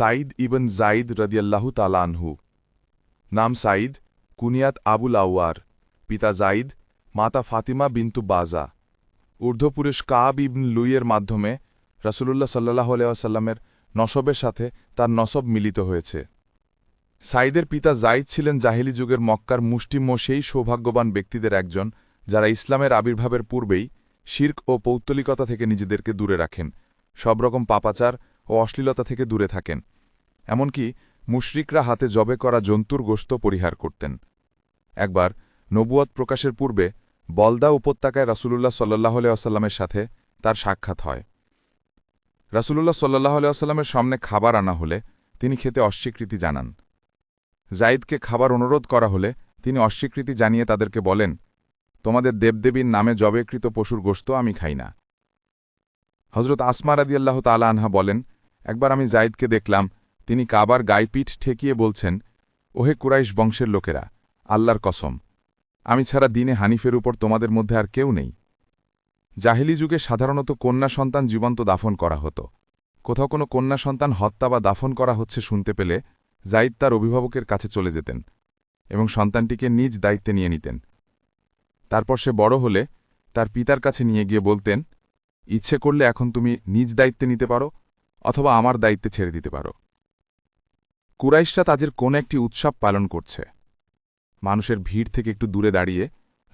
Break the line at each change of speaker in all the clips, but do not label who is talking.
সাইদ ইবন জাইদ রদিয়াল্লাহু তালা আনহু। নাম সাইদ কুনিয়াত আবুল আউয়ার। পিতা জাইদ মাতা ফাতিমা বিন্তু বাজা। ঊর্ধ্বপুরুষ কাব ইবন লুইয়ের মাধ্যমে রাসূলুল্লাহ সাল্লাহ আলাইসাল্লামের নসবের সাথে তার নসব মিলিত হয়েছে। সাইদের পিতা জাইদ ছিলেন জাহিলি যুগের মক্কার মুষ্টিম্য সেই সৌভাগ্যবান ব্যক্তিদের একজন যারা ইসলামের আবির্ভাবের পূর্বেই শির্ক ও পৌত্তলিকতা থেকে নিজেদেরকে দূরে রাখেন। সব রকম পাপাচার ও অশ্লীলতা থেকে দূরে থাকেন। এমনকি মুশরিকরা হাতে জবে করা জন্তুর গোস্ত পরিহার করতেন। একবার নবুয়ত প্রকাশের পূর্বে বলদা উপত্যকায় রাসূলুল্লাহ সাল্লাহ আসাল্লামের সাথে তার সাক্ষাৎ হয়। রাসূলুল্লাহ সাল্লাহ আসাল্লামের সামনে খাবার আনা হলে তিনি খেতে অস্বীকৃতি জানান। জাইদকে খাবার অনুরোধ করা হলে তিনি অস্বীকৃতি জানিয়ে তাদেরকে বলেন, তোমাদের দেবদেবীর নামে জবেকৃত পশুর গোস্ত আমি খাই না। হজরত আসমা রাদিয়াল্লাহ তালা আনহা বলেন, একবার আমি জাইদকে দেখলাম তিনি কাবার গাইপিঠ ঠেকিয়ে বলছেন, ওহে কুরাইশ বংশের লোকেরা, আল্লাহর কসম, আমি ছাড়া দিনে হানিফের উপর তোমাদের মধ্যে আর কেউ নেই। জাহিলি যুগে সাধারণত কন্যা সন্তান জীবন্ত দাফন করা হতো। কোথাও কোনো কন্যা সন্তান হত্যা বা দাফন করা হচ্ছে শুনতে পেলে জাইদ তার অভিভাবকের কাছে চলে যেতেন এবং সন্তানটিকে নিজ দায়িত্বে নিয়ে নিতেন। তারপর সে বড় হলে তার পিতার কাছে নিয়ে গিয়ে বলতেন, ইচ্ছে করলে এখন তুমি নিজ দায়িত্বে নিতে পারো অথবা আমার দায়িত্বে ছেড়ে দিতে পারো। কুরাইশরা তাদের কোন একটি উৎসব পালন করছে। মানুষের ভিড় থেকে একটু দূরে দাঁড়িয়ে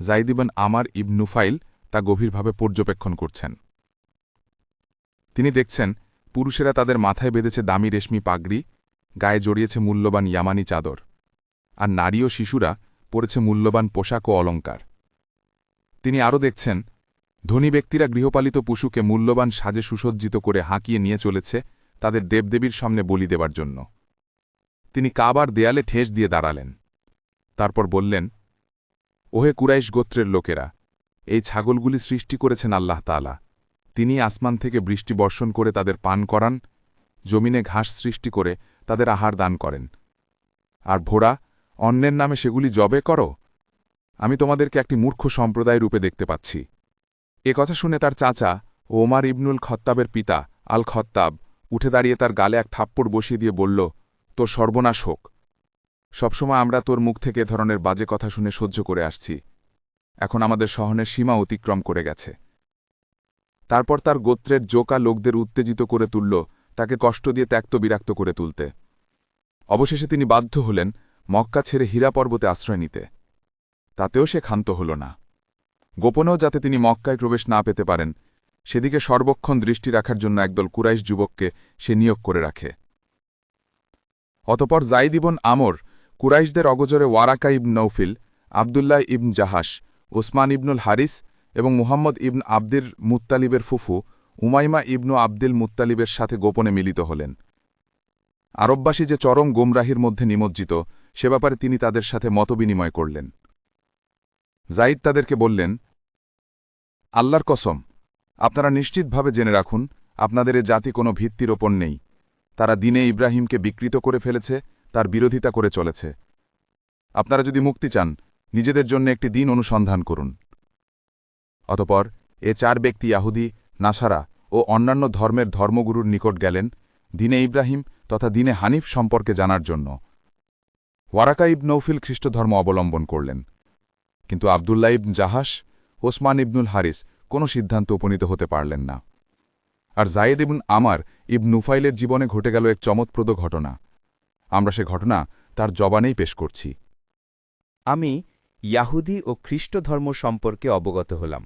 জাইদিবান আমার ইবনুফাইল তা গভীরভাবে পর্যবেক্ষণ করছেন। তিনি দেখছেন, পুরুষেরা তাদের মাথায় বেঁধেছে দামি রেশমি পাগড়ি, গায়ে জড়িয়েছে মূল্যবান ইয়ামানি চাদর, আর নারী ও শিশুরা পরেছে মূল্যবান পোশাক ও অলঙ্কার তিনি আরও দেখছেন, ধনী ব্যক্তিরা গৃহপালিত পশুকে মূল্যবান সাজে সুসজ্জিত করে হাঁকিয়ে নিয়ে চলেছে তাদের দেবদেবীর সামনে বলি দেবার জন্য। তিনি কাবার দেয়ালে ঠেস দিয়ে দাঁড়ালেন। তারপর বললেন, ওহে কুরাইশ গোত্রের লোকেরা, এই ছাগলগুলি সৃষ্টি করেছেন আল্লাহ তালা তিনি আসমান থেকে বৃষ্টি বর্ষণ করে তাদের পান করান, জমিনে ঘাস সৃষ্টি করে তাদের আহার দান করেন। আর ভোড়া, অন্যের নামে সেগুলি জবে করো। আমি তোমাদেরকে একটি মূর্খ সম্প্রদায় রূপে দেখতে পাচ্ছি। এ কথা শুনে তার চাচা ওমার ইবনুল খত্তাবের পিতা আল খত্তাব উঠে দাঁড়িয়ে তার গালে এক থাপ্পড় বসিয়ে দিয়ে বলল তোর সর্বনাশ হোক। সবসময় আমরা তোর মুখ থেকে ধরনের বাজে কথা শুনে সহ্য করে আসছি। এখন আমাদের সহনের সীমা অতিক্রম করে গেছে। তারপর তার গোত্রের জোকা লোকদের উত্তেজিত করে তুলল, তাকে কষ্ট দিয়ে ত্যক্ত বিরাক্ত করে তুলতে। অবশেষে তিনি বাধ্য হলেন মক্কা ছেড়ে হীরা পর্বতে আশ্রয় নিতে। তাতেও সে ক্ষান্ত হল না। গোপনেও যাতে তিনি মক্কায় প্রবেশ না পেতে পারেন, সেদিকে সর্বক্ষণ দৃষ্টি রাখার জন্য একদল কুরাইশ যুবককে সে নিয়োগ করে রাখে। অতপর জাইদ ইবন আমর কুরাইশদের অগজরে Waraqa ibn Nawfal, Abdullah ibn Jahsh Osman ibnul Harith এবং মুহাম্মদ ইবন আব্দির মুত্তালিবের ফুফু উমাইমা ইবনু আব্দিল মুত্তালিবের সাথে গোপনে মিলিত হলেন। আরববাসী যে চরম গোমরাহির মধ্যে নিমজ্জিত, সে ব্যাপারে তিনি তাদের সাথে মতবিনিময় করলেন। জাইদ তাদেরকে বললেন, আল্লাহর কসম, আপনারা নিশ্চিতভাবে জেনে রাখুন, আপনাদের এ জাতি কোনো ভিত্তির ওপর নেই। তারা দিনে ইব্রাহিমকে বিকৃত করে ফেলেছে, তার বিরোধিতা করে চলেছে। আপনারা যদি মুক্তি চান, নিজেদের জন্য একটি দিন অনুসন্ধান করুন। অতপর এ চার ব্যক্তি ইয়াহুদি, নাসারা ও অন্যান্য ধর্মের ধর্মগুরুর নিকট গেলেন দিনে ইব্রাহিম তথা দিনে হানিফ সম্পর্কে জানার জন্য। ওয়ারাকা ইব নৌফিল খ্রিস্টধর্ম অবলম্বন করলেন। কিন্তু আবদুল্লা ইবন জাহাস ওসমান ইবনুল হারিস কোনো সিদ্ধান্ত উপনীত হতে পারলেন না। আর জায়েদ ইবন আমার ইব নুফাইলের জীবনে ঘটে গেল এক চমৎপ্রদ ঘটনা। আমরা সে ঘটনা তার জবানেই পেশ করছি।
আমি ইয়াহুদি ও খ্রিস্ট ধর্ম সম্পর্কে অবগত হলাম,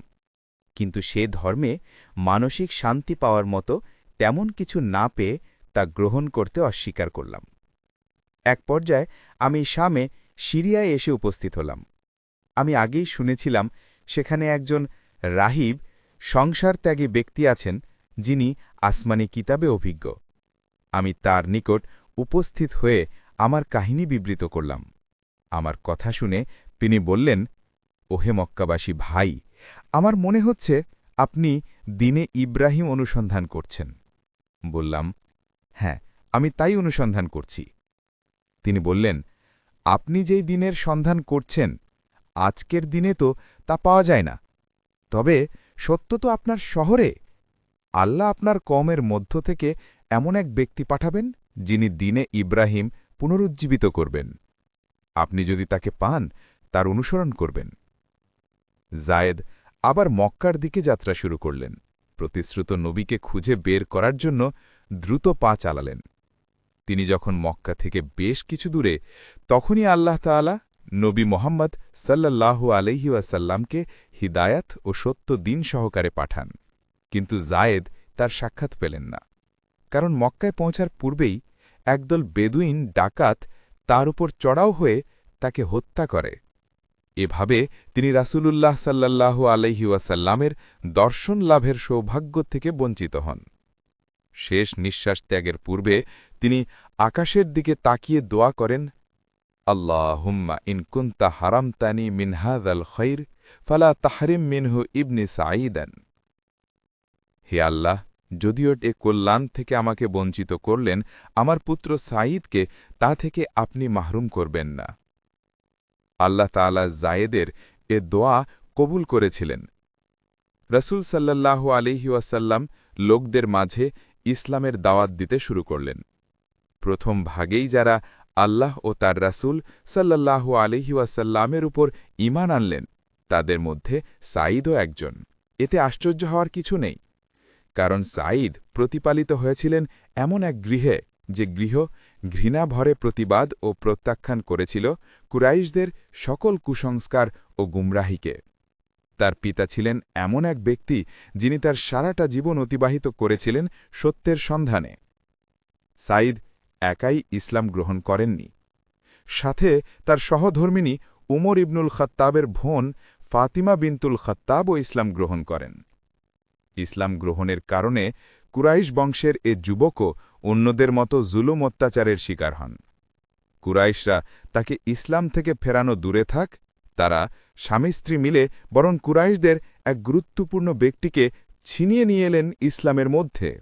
কিন্তু সে ধর্মে মানসিক শান্তি পাওয়ার মতো তেমন কিছু না পেয়ে তা গ্রহণ করতে অস্বীকার করলাম। এক পর্যায়ে আমি শামে সিরিয়ায় এসে উপস্থিত হলাম। আমি আগেই শুনেছিলাম সেখানে একজন রাহিব সংসার ত্যাগী ব্যক্তি আছেন যিনি আসমানি কিতাবে অভিজ্ঞ। আমি তার নিকট উপস্থিত হয়ে আমার কাহিনী বিবৃত করলাম। আমার কথা শুনে তিনি বললেন, ওহে মক্কাবাসী ভাই, আমার মনে হচ্ছে আপনি দিনে ইব্রাহিম অনুসন্ধান করছেন। বললাম হ্যাঁ আমি তাই অনুসন্ধান করছি। তিনি বললেন, আপনি যেই দিনের সন্ধান করছেন, আজকের দিনে তো তা পাওয়া যায় না। তবে সত্য তো আপনার শহরে আল্লাহ আপনার কমের মধ্য থেকে এমন এক ব্যক্তি পাঠাবেন,
যিনি দিনে ইব্রাহিম পুনরুজ্জীবিত করবেন। আপনি যদি তাকে পান, তার অনুসরণ করবেন। জায়েদ আবার মক্কার দিকে যাত্রা শুরু করলেন। প্রতিশ্রুত নবীকে খুঁজে বের করার জন্য দ্রুত পা চালালেন। তিনি যখন মক্কা থেকে বেশ কিছু দূরে, তখনই আল্লাহ তাআলা নবী মোহাম্মদ সাল্লাল্লাহু আলহি ওয়াসাল্লামকে হিদায়াত ও সত্য দিন সহকারে পাঠান। কিন্তু জায়েদ তার সাক্ষাৎ পেলেন না। কারণ মক্কায় পৌঁছার পূর্বেই একদল বেদুইন ডাকাত তার উপর চড়াও হয়ে তাকে হত্যা করে। এভাবে তিনি রাসূলুল্লাহ সাল্লাল্লাহু আলহি ওয়াসাল্লামের দর্শন লাভের সৌভাগ্য থেকে বঞ্চিত হন। শেষ নিঃশ্বাস ত্যাগের পূর্বে তিনি আকাশের দিকে তাকিয়ে দোয়া করেন, আল্লাহুম্মা ইনকুন্তা হারামতানি মিনহাদ আল খৈর, ফালা তাহরিম মিনহু ইবনি সাঈদান। হে আল্লাহ, যদিও এ কল্যাণ থেকে আমাকে বঞ্চিত করলেন, আমার পুত্র সাঈদকে তা থেকে আপনি মাহরুম করবেন না। আল্লাহ তাআলা জায়েদের এ দোয়া কবুল করেছিলেন। রসুল সাল্লাল্লাহু আলিহি লোকদের মাঝে ইসলামের দাওয়াত দিতে শুরু করলেন। প্রথম ভাগেই যারা আল্লাহ ও তার রাসূল সাল্লাল্লাহু আলিহি উপর ঈমান আনলেন, তাদের মধ্যে সাঈদও একজন। এতে আশ্চর্য হওয়ার কিছু নেই। কারণ সাঈদ প্রতিপালিত হয়েছিলেন এমন এক গৃহে যে গৃহ ঘৃণা ভরে প্রতিবাদ ও প্রত্যাখ্যান করেছিল কুরাইশদের সকল কুসংস্কার ও গুমরাহিকে। তার পিতা ছিলেন এমন এক ব্যক্তি যিনি তার সারাটা জীবন অতিবাহিত করেছিলেন সত্যের সন্ধানে। সাঈদ একাই ইসলাম গ্রহণ করেননি। সাথে তার সহধর্মিনী উমর ইবনুল খত্তাবের বোন ফাতিমা বিনতুল খত্তাবও ইসলাম গ্রহণ করেন। ইসলাম গ্রহণের কারণে কুরাইশ বংশের এ যুবকও অন্যদের মতো জুলুম অত্যাচারের শিকার হন। কুরাইশরা তাকে ইসলাম থেকে ফেরানো দূরে থাক, তারা স্বামী স্ত্রী মিলে বরং কুরাইশদের এক গুরুত্বপূর্ণ ব্যক্তিকে ছিনিয়ে নিয়ে এলেন ইসলামের মধ্যে।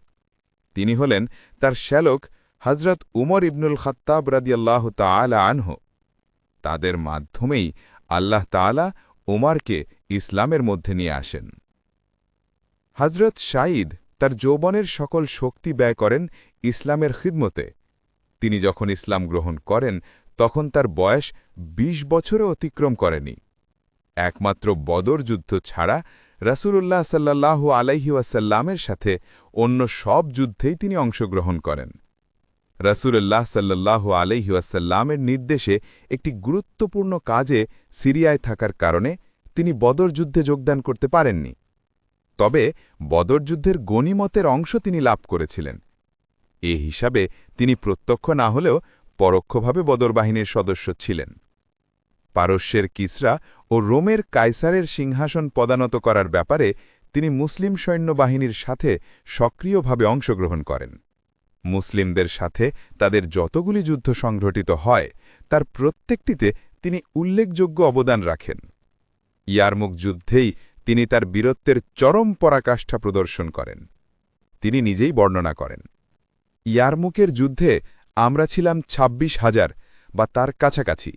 তিনি হলেন তার শ্যালক হজরত উমর ইবনুল খত্তাব রাদিয়াল্লাহ তালা আনহ। তাদের মাধ্যমেই আল্লাহ তালা উমারকে ইসলামের মধ্যে নিয়ে আসেন। হজরত শাঈদ তার যৌবনের সকল শক্তি ব্যয় করেন ইসলামের খিদমতে। তিনি যখন ইসলাম গ্রহণ করেন, তখন তার বয়স ২০ বছরে অতিক্রম করেনি। একমাত্র বদর যুদ্ধ ছাড়া রাসূলুল্লাহ সাল্লাল্লাহু আলাইহি ওয়াসাল্লামের সাথে অন্য সব যুদ্ধেই তিনি অংশগ্রহণ করেন। রাসূলুল্লাহ সাল্লাল্লাহু আলাইহি ওয়াসাল্লামের নির্দেশে একটি গুরুত্বপূর্ণ কাজে সিরিয়ায় থাকার কারণে তিনি বদর যুদ্ধে যোগদান করতে পারেননি। তবে বদর যুদ্ধের গণিমতের অংশ তিনি লাভ করেছিলেন। এ হিসাবে তিনি প্রত্যক্ষ না হলেও পরোক্ষভাবে বদর বাহিনীর সদস্য ছিলেন। পারস্যের কিসরা ও রোমের কাইসারের সিংহাসন পদানত করার ব্যাপারে তিনি মুসলিম সৈন্যবাহিনীর সাথে সক্রিয়ভাবে অংশগ্রহণ করেন। মুসলিমদের সাথে তাদের যতগুলি যুদ্ধ সংঘটিত হয়, তার প্রত্যেকটিতে তিনি উল্লেখযোগ্য অবদান রাখেন। ইয়ারমুখ যুদ্ধেই তিনি তার বীরত্বের চরম পরাকাষ্ঠা প্রদর্শন করেন। তিনি নিজেই বর্ণনা করেন, ইয়ারমুকের যুদ্ধে আমরা ছিলাম ২৬ হাজার বা তার কাছাকাছি।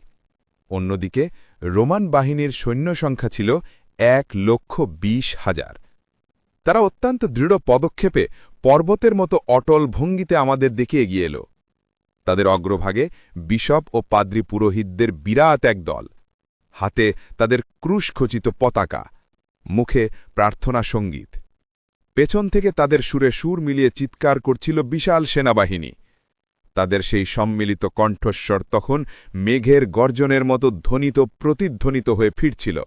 অন্যদিকে রোমান বাহিনীর সৈন্য সংখ্যা ছিল এক লক্ষ বিশ হাজার। তারা অত্যন্ত দৃঢ় পদক্ষেপে পর্বতের মতো অটল ভঙ্গিতে আমাদের দিকে এগিয়ে এলো। তাদের অগ্রভাগে বিশপ ও পাদ্রী পুরোহিতদের বিরাট এক দল। হাতে তাদের ক্রুশখচিত পতাকা মুখে প্রার্থনা সংগীত। পেছন থেকে তাদের সুরে সুর মিলিয়ে চিৎকার করছিল বিশাল সেনাবাহিনী। তাদের সেই সম্মিলিত কণ্ঠস্বর তখন মেঘের গর্জনের মতো ধ্বনিত প্রতিধ্বনিত হয়ে ফিরছিল।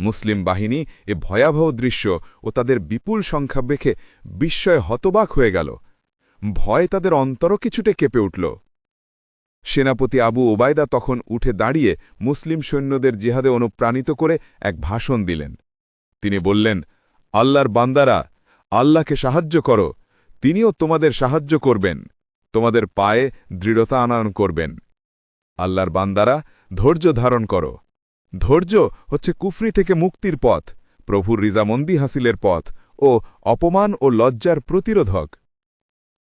মুসলিম বাহিনী এ ভয়াবহ দৃশ্য ও তাদের বিপুল সংখ্যা দেখে বিস্ময় হতবাক হয়ে গেল। ভয় তাদের অন্তর কিছুটে কেঁপে উঠল। সেনাপতি আবু ওবায়দা তখন উঠে দাঁড়িয়ে মুসলিম সৈন্যদের জিহাদে অনুপ্রাণিত করে এক ভাষণ দিলেন। তিনি বললেন, আল্লাহর বান্দারা, আল্লাহকে সাহায্য করো। তিনিও তোমাদের সাহায্য করবেন। তোমাদের পায়ে দৃঢ়তা আনয়ন করবেন। আল্লাহর বান্দারা, ধৈর্য ধারণ করো। ধৈর্য হচ্ছে কুফরি থেকে মুক্তির পথ, প্রভুর রিজামন্দি হাসিলের পথ ও অপমান ও লজ্জার প্রতিরোধক।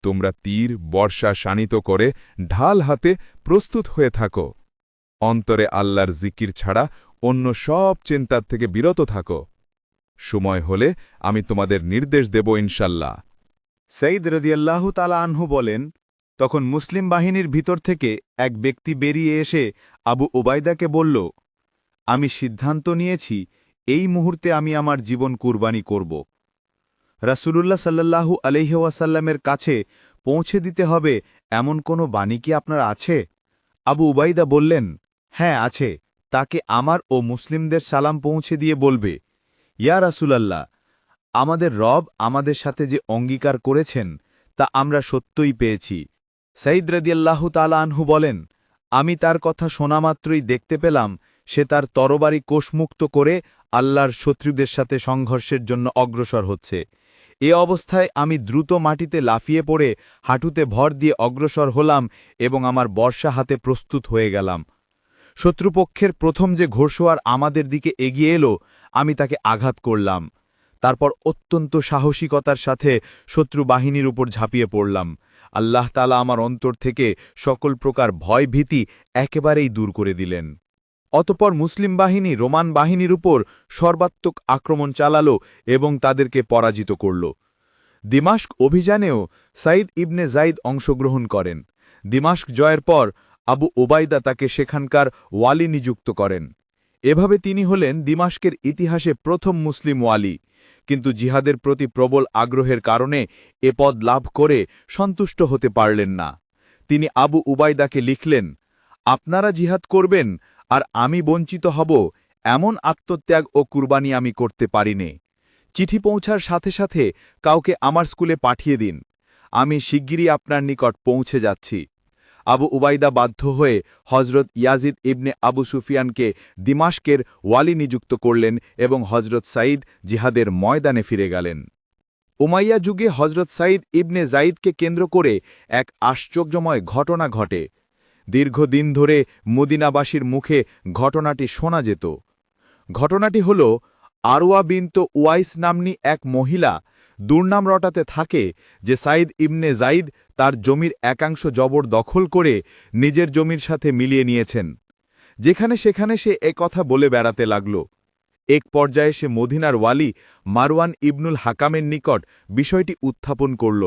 তোমরা তীর, বর্ষা শানিত করে ঢাল হাতে প্রস্তুত হয়ে থাকো। অন্তরে আল্লাহর জিকির ছাড়া অন্য সব চিন্তার থেকে বিরত থাকো। সময় হলে আমি তোমাদের নির্দেশ দেব ইনশাল্লাহ।
সঈদ রদিয়াল্লাহু তালা আনহু বলেন, তখন মুসলিম বাহিনীর ভিতর থেকে এক ব্যক্তি বেরিয়ে এসে আবু ওবায়দাকে বলল, আমি সিদ্ধান্ত নিয়েছি, এই মুহূর্তে আমি আমার জীবন কুরবানি করব। রাসূলুল্লাহ সাল্লাল্লাহু আলহিহাসাল্লামের কাছে পৌঁছে দিতে হবে, এমন কোনো বাণী কি আপনার আছে? আবু উবাইদা বললেন হ্যাঁ আছে। তাকে আমার ও মুসলিমদের সালাম পৌঁছে দিয়ে বলবে, ইয়া রাসূলাল্লাহ, আমাদের রব আমাদের সাথে যে অঙ্গীকার করেছেন, তা আমরা সত্যই পেয়েছি। সাইদ রদিয়াল্লাহু তালা আনহু বলেন, আমি তার কথা শোনামাত্রই দেখতে পেলাম, সে তার তরবারি কোষমুক্ত করে আল্লাহর শত্রুদের সাথে সংঘর্ষের জন্য অগ্রসর হচ্ছে। এ অবস্থায় আমি দ্রুত মাটিতে লাফিয়ে পড়ে হাঁটুতে ভর দিয়ে অগ্রসর হলাম এবং আমার বর্ষা হাতে প্রস্তুত হয়ে গেলাম। শত্রুপক্ষের প্রথম যে ঘোষোয়ার আমাদের দিকে এগিয়ে এলো, আমি তাকে আঘাত করলাম। তারপর অত্যন্ত সাহসিকতার সাথে শত্রু বাহিনীর উপর ঝাঁপিয়ে পড়লাম। আল্লাহ তালা আমার অন্তর থেকে সকল প্রকার ভয় ভীতি একেবারেই দূর করে দিলেন। অতপর মুসলিম বাহিনী রোমান বাহিনীর উপর সর্বাত্মক আক্রমণ চালালো এবং তাদেরকে পরাজিত করল। দিমাস্ক অভিযানেও সাইদ ইবনে জাইদ অংশগ্রহণ করেন। দিমাস্ক জয়ের পর আবু ওবায়দা তাকে সেখানকার ওয়ালি নিযুক্ত করেন। এভাবে তিনি হলেন দিমাস্কের ইতিহাসে প্রথম মুসলিম ওয়ালি। কিন্তু জিহাদের প্রতি প্রবল আগ্রহের কারণে এ পদ লাভ করে সন্তুষ্ট হতে পারলেন না। তিনি আবু উবায়দাকে লিখলেন, আপনারা জিহাদ করবেন আর আমি বঞ্চিত হব এমন আত্মত্যাগ ও কুরবানি আমি করতে পারিনে। চিঠি পৌঁছার সাথে সাথে কাউকে আমার স্কুলে পাঠিয়ে দিন। আমি শিগগিরই আপনার নিকট পৌঁছে যাচ্ছি। আবু উবাইদা বাধ্য হয়ে হজরত ইয়াজিদ ইবনে আবু সুফিয়ানকে দিমাস্কের ওয়ালি নিযুক্ত করলেন এবং হজরত সাঈদ জিহাদের ময়দানে ফিরে গেলেন। উমাইয়া যুগে হজরত সাঈদ ইবনে জাইদকে কেন্দ্র করে এক আশ্চর্যময় ঘটনা ঘটে। দীর্ঘদিন ধরে মদিনাবাসীর মুখে ঘটনাটি শোনা যেত। ঘটনাটি হল, আরওয়া বিন্ত ওয়াইস নামনি এক মহিলা দুর্নাম রটাতে থাকে যে সাইদ ইবনে জাইদ তার জমির একাংশ জবর দখল করে নিজের জমির সাথে মিলিয়ে নিয়েছেন। যেখানে সেখানে সে কথা বলে বেড়াতে লাগল। এক পর্যায়ে সে মদিনার ওয়ালি মারওয়ান ইবনুল হাকামের নিকট বিষয়টি উত্থাপন করল।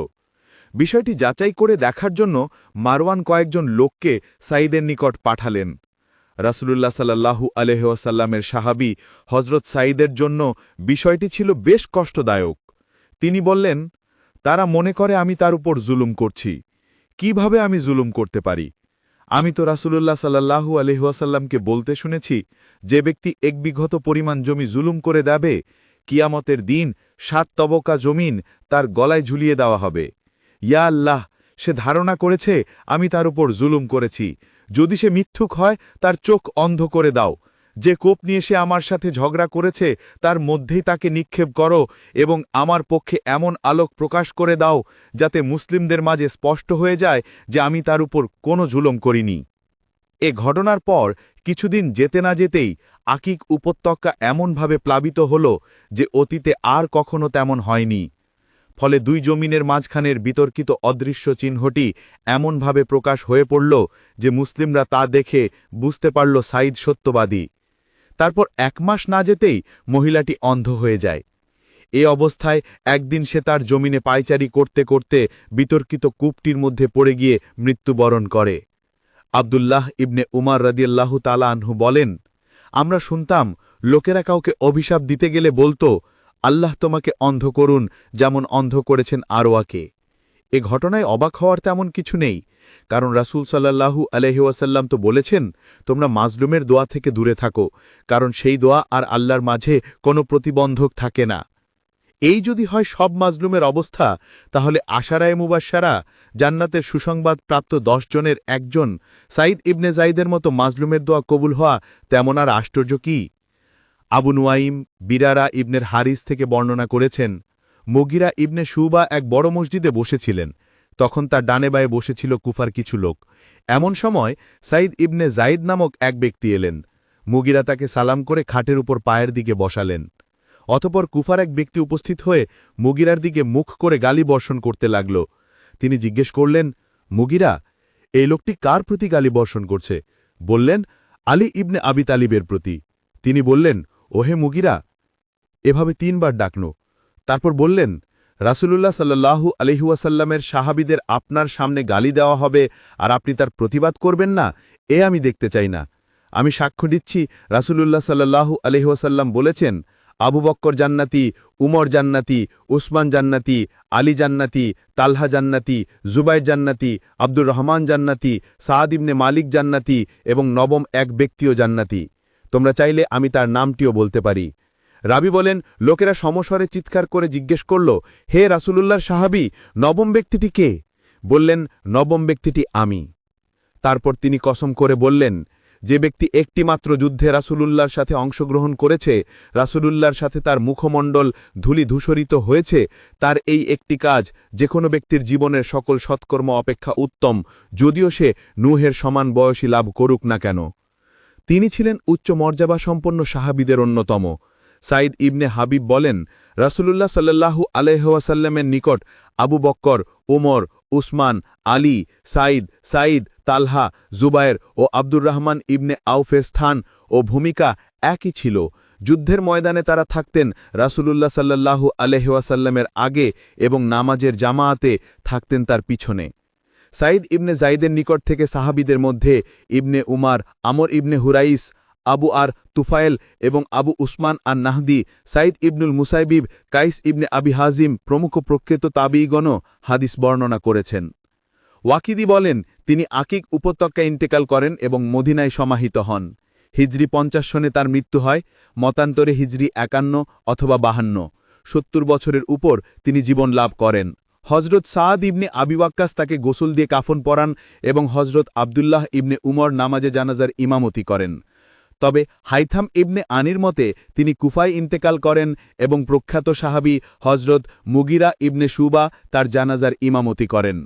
বিষয়টি যাচাই করে দেখার জন্য মারওয়ান কয়েকজন লোককে সাইদের নিকট পাঠালেন। রাসুলুল্লাহ সাল্লাহু আলহ্লামের সাহাবি হজরত সাইদের জন্য বিষয়টি ছিল বেশ কষ্টদায়ক। তিনি বললেন, তারা মনে করে আমি তার উপর জুলুম করছি। কীভাবে আমি জুলুম করতে পারি? আমি তো রাসুলুল্লাহ সাল্লাহু আলহাসাল্লামকে বলতে শুনেছি, যে ব্যক্তি এক বিঘত পরিমাণ জমি জুলুম করে দেবে, কিয়ামতের দিন সাত তবকা জমিন তার গলায় ঝুলিয়ে দেওয়া হবে। ইয়া আল্লাহ, সে ধারণা করেছে, আমি তার উপর জুলুম করেছি। যদি সে মিথ্যুক হয়, তার চোখ অন্ধ করে দাও। যে কোপ নিয়ে সে আমার সাথে ঝগড়া করেছে, তার মধ্যেই তাকে নিক্ষেপ করো এবং আমার পক্ষে এমন আলোক প্রকাশ করে দাও, যাতে মুসলিমদের মাঝে স্পষ্ট হয়ে যায় যে আমি তার উপর কোনো জুলুম করিনি। এ ঘটনার পর কিছুদিন যেতে না যেতেই আকিক উপত্যকা এমনভাবে প্লাবিত হল যে অতীতে আর কখনো তেমন হয়নি। ফলে দুই জমিনের মাঝখানের বিতর্কিত অদৃশ্য চিহ্নটি এমনভাবে প্রকাশ হয়ে পড়ল যে মুসলিমরা তা দেখে বুঝতে পারল সাইদ সত্যবাদী। তারপর এক মাস না যেতেই মহিলাটি অন্ধ হয়ে যায়। এ অবস্থায় একদিন সে তার জমিনে পাইচারি করতে করতে বিতর্কিত কূপটির মধ্যে পড়ে গিয়ে মৃত্যুবরণ করে। আবদুল্লাহ ইবনে উমার রদিয়াল্লাহু তালা আনহু বলেন, আমরা শুনতাম, লোকেরা কাউকে অভিশাপ দিতে গেলে বলতো আল্লাহ তোমাকে অন্ধ করুন, যেমন অন্ধ করেছেন আরোয়াকে। এ ঘটনায় অবাক হওয়ার তেমন কিছু নেই, কারণ রাসুল সাল্লাহু আলহিউসাল্লাম তো বলেছেন, তোমরা মাজলুমের দোয়া থেকে দূরে থাকো, কারণ সেই দোয়া আর আল্লাহর মাঝে কোনো প্রতিবন্ধক থাকে না। এই যদি হয় সব মাজলুমের অবস্থা, তাহলে আশারায় মুবাসারা জান্নাতের সুসংবাদ প্রাপ্ত জনের একজন সাইদ ইবনে জাইদের মতো মাজলুমের দোয়া কবুল হওয়া তেমন আর আশ্চর্য কি? আবু নুয়াইম বিরারা ইবনের হারিস থেকে বর্ণনা করেছেন, মগিরা ইবনে সুবা এক বড় মসজিদে বসেছিলেন। তখন তার ডানে বায়ে বসেছিল কুফার কিছু লোক। এমন সময় সাইদ ইবনে জাইদ নামক এক ব্যক্তি এলেন। মুগিরা তাকে সালাম করে খাটের উপর পায়ের দিকে বসালেন। অতপর কুফার এক ব্যক্তি উপস্থিত হয়ে মুগিরার দিকে মুখ করে গালি বর্ষণ করতে লাগল। তিনি জিজ্ঞেস করলেন, মুগিরা, এই লোকটি কার প্রতি গালি বর্ষণ করছে? বললেন, আলী ইবনে আবি তালিবের প্রতি। তিনি বললেন ওহে মুগিরা, এভাবে তিনবার ডাকন। তারপর বললেন, রাসূলুল্লাহ সাল্লাল্লাহু আলহিউসাল্লামের সাহাবিদের আপনার সামনে গালি দেওয়া হবে আর আপনি তার প্রতিবাদ করবেন না, এ আমি দেখতে চাই না। আমি সাক্ষ্য দিচ্ছি, রাসূলুল্লাহ সাল্লাল্লাহু আলহিউসাল্লাম বলেছেন, আবু বক্কর জান্নাতি, উমর জান্নাতি, উসমান জান্নাতি, আলী জান্নাতি, তালহা জান্নাতি, জুবাইর জান্নাতি, আব্দুর রহমান জান্নাতি সাদ ইবনে মালিক জান্নাতি এবং নবম এক ব্যক্তিও জান্নাতি। তোমরা চাইলে আমি তার নামটিও বলতে পারি। রাবি বলেন, লোকেরা সমস্বরে চিৎকার করে জিজ্ঞেস করল, হে রাসূলুল্লাহর সাহাবি, নবম ব্যক্তিটি কে? বললেন, নবম ব্যক্তিটি আমি। তারপর তিনি কসম করে বললেন, যে ব্যক্তি একটি মাত্র যুদ্ধে রাসূলুল্লাহর সাথে অংশগ্রহণ করেছে, রাসূলুল্লাহর সাথে তার মুখমণ্ডল ধুলি ধূসরিত হয়েছে, তার এই একটি কাজ যে কোনো ব্যক্তির জীবনের সকল সৎকর্ম অপেক্ষা উত্তম, যদিও সে নুহের সমান বয়সী লাভ করুক না কেন। তিনি ছিলেন উচ্চ মর্যাদা সম্পন্ন সাহাবিদের অন্যতম। সাইদ ইবনে হাবিব বলেন, রাসূলুল্লাহ সাল্লাল্লাহু আলহাসাল্লামের নিকট আবু বক্কর ওমর উসমান, আলী সাইদ সাইদ তালহা, জুবায়ের ও আব্দুর রহমান ইবনে আউফের স্থান ও ভূমিকা একই ছিল। যুদ্ধের ময়দানে তারা থাকতেন রাসূলুল্লাহ সাল্লাল্লাহু আলহাসাল্লামের আগে এবং নামাজের জামায়াতে থাকতেন তার পিছনে। সাইদ ইবনে জাইদের নিকট থেকে সাহাবিদের মধ্যে ইবনে উমার, আমর ইবনে হুরাইস আবু আর তুফায়েল এবং আবু উসমান আর Nahdi Said ibnul Musayyib, Qais ibn Abi Hazim প্রমুখ প্রকৃত তাবিগণও হাদিস বর্ণনা করেছেন। ওয়াকিদি বলেন, তিনি আকিক উপত্যকা ইন্টেকাল করেন এবং মদিনায় সমাহিত হন। হিজরি পঞ্চাশ সনে তার মৃত্যু হয়, মতান্তরে হিজরি একান্ন অথবা বাহান্ন। সত্তর বছরের উপর তিনি জীবন লাভ করেন। হজরত সাদ ইবনে আবিওয়াক্কাস তাকে গোসল দিয়ে কাফন পরান এবং হজরত আবদুল্লাহ ইবনে উমর নামাজে জানাজার ইমামতি করেন। তবে হাইথাম ইবনে আনির মতে তিনি কুফায় ইন্তেকাল করেন এবং প্রখ্যাত সাহাবি হজরত মুগিরা ইবনে সুবা তার জানাজার ইমামতি করেন।